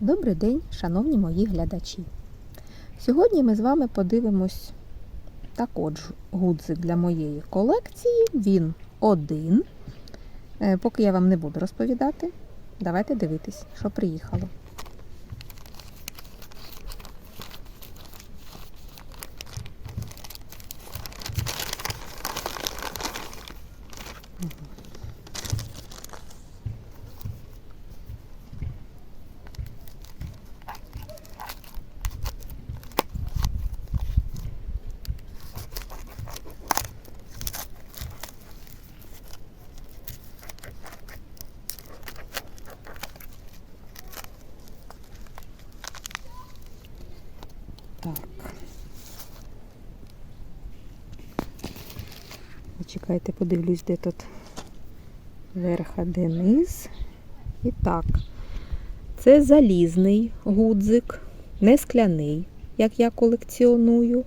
Добрий день, шановні мої глядачі. Сьогодні ми з вами подивимось також гудзик для моєї колекції. Він один. Е, Поки я вам не буду розповідати, давайте дивитись, що приїхало. Так. Чекайте, подивлюсь, де тут верх, а де низ. І так, це залізний гудзик, не скляний, як я колекціоную,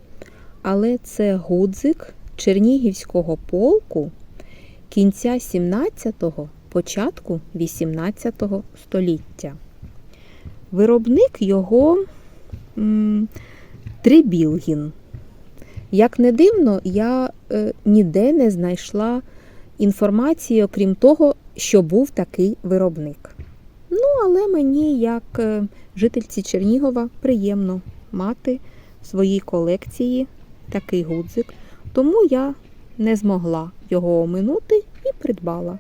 але це гудзик Чернігівського полку кінця 17-го, початку 18 століття. Виробник його Трибілгін. Як не дивно, я е, ніде не знайшла інформації, окрім того, що був такий виробник. Ну, але мені, як е, жительці Чернігова, приємно мати в своїй колекції такий гудзик, тому я не змогла його оминути і придбала.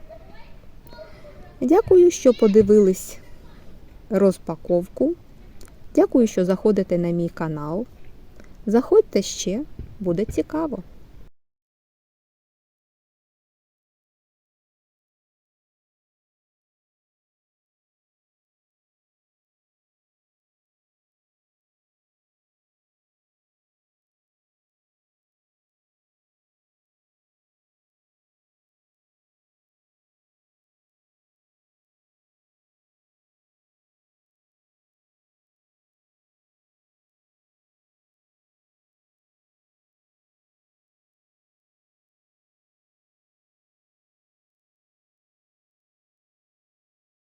Дякую, що подивились розпаковку. Дякую, що заходите на мій канал. Заходьте ще, буде цікаво.